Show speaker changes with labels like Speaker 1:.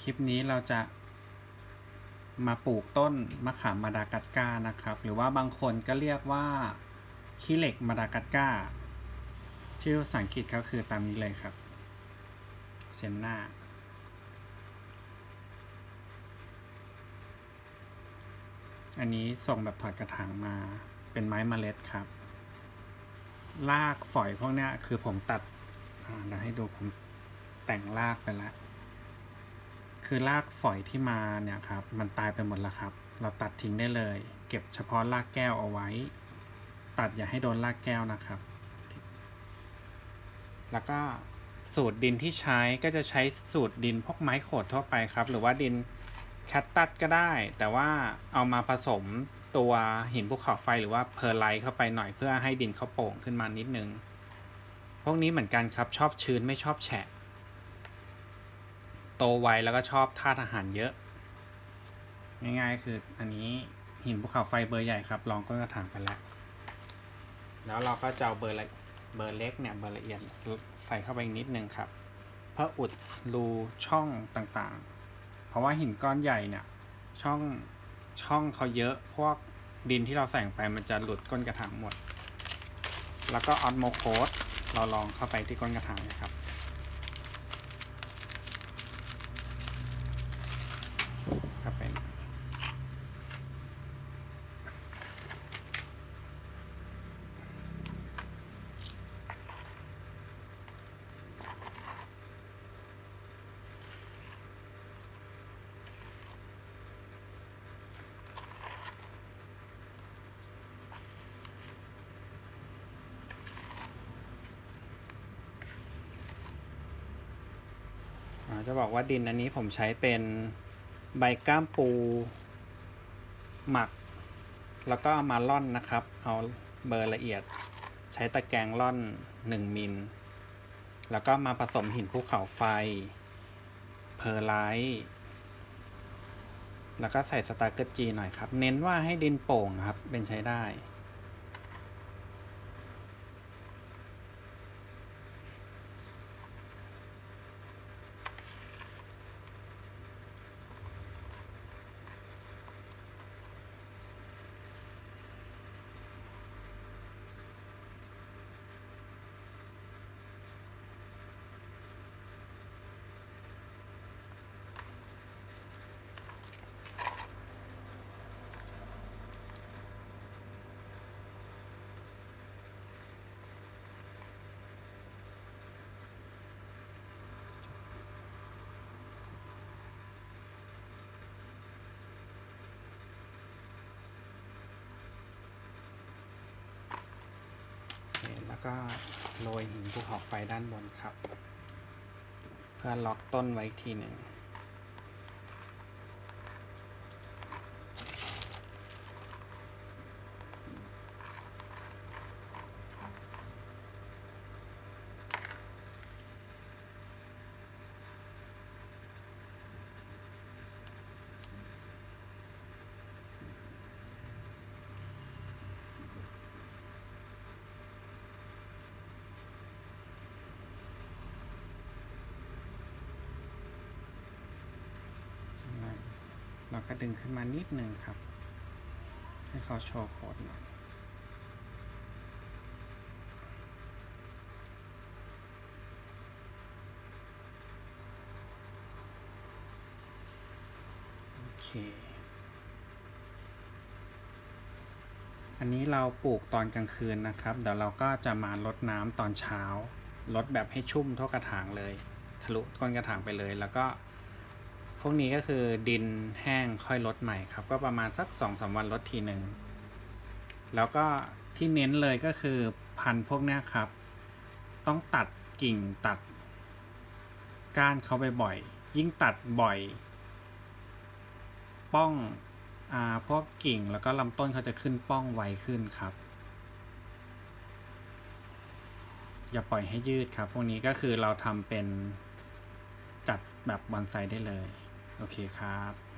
Speaker 1: คลิปนี้เราจะมาปลูกต้นมะขามมาดากัสการนะครับ หรือว่าบางคนก็เรียกว่าขี้เหล็กมาดากัสการชื่อภาษาอังกฤษก็คือตามนี้เลยครับเซนนาอันนี้ส่งแบบถอดกระถางมาเป็นไม้มเมล็ดครับรากฝอยพวกนี้คือผมตัดอ่าเดี๋ยวให้ดูผมแต่งรากไปแล้ว คือรากฝอยที่มาเนี่ยครับมันตายไปหมดแล้วครับ เราตัดทิ้งได้เลย เก็บเฉพาะรากแก้วเอาไว้ ตัดอย่าให้โดนรากแก้วนะครับ แล้วก็สูตรดินที่ใช้ก็จะใช้สูตรดินพวกไม้โขดทั่วไปครับ หรือว่าดินแคตตัสก็ได้ แต่ว่าเอามาผสมตัวหินภูเขาไฟหรือว่าเพอร์ไลท์เข้าไปหน่อยเพื่อให้ดินเขาโป่งขึ้นมานิดนึง พวกนี้เหมือนกันครับชอบชื้นไม่ชอบแฉะ โตไวแล้วก็ชอบธาตุอาหารเยอะ ง่ายๆคืออันนี้หินภูเขาไฟเบอร์ใหญ่ครับลองก้นกระถางไปแล้ว แล้วเราก็จะเอาเบอร์ละเบอร์เล็กเนี่ยเบอร์ละเอียดใส่เข้าไปอีกนิดนึงครับ เพื่ออุดรูช่องต่างๆ เพราะว่าหินก้อนใหญ่เนี่ยช่องช่องเขาเยอะพวกดินที่เราใส่งไปมันจะหลุดก้นกระถางหมด แล้วก็ออสโมโคสเราลองเข้าไปที่ก้นกระถางนะครับ จะบอกว่าดินอันนี้ผมใช้เป็นใบก้ามปู หมัก แล้วก็เอามาล่อนนะครับ เอาเบอร์ละเอียด ใช้ตะแกรงล่อน 1 มิล แล้วก็มาผสมหินภูเขาไฟ เพอร์ไลท์แล้วก็ใส่สตาร์เกอร์จีหน่อยครับ เน้นว่าให้ดินโป่งครับ เป็นใช้ได้ ก็โรยหินภูเขาไฟด้านบนครับ เพื่อล็อกต้นไว้อีกทีหนึ่ง เราก็ดึงขึ้นมานิดหนึ่งครับ ให้เขาโชว์โคดหน่อยโอเค อันนี้เราปลูกตอนกลางคืนนะครับ เดี๋ยวเราก็จะมาลดน้ำตอนเช้า ลดแบบให้ชุ่มทั่วกระถางเลย ทะลุก้นกระถางไปเลยแล้วก็ พวกนี้ก็คือดินแห้งค่อยลดใหม่ครับ ก็ประมาณสักสองสามวันลดทีหนึ่ง แล้วก็ที่เน้นเลยก็คือพันธุ์พวกนี้ครับ ต้องตัดกิ่งตัด ก้านเขาไปบ่อย ยิ่งตัดบ่อย ป้องอ่าพวกกิ่งแล้วก็ลำต้นเขาจะขึ้นป้องไวขึ้นครับ อย่าปล่อยให้ยืดครับ พวกนี้ก็คือเราทำเป็นจัดแบบบอนไซได้เลย โอเคครับ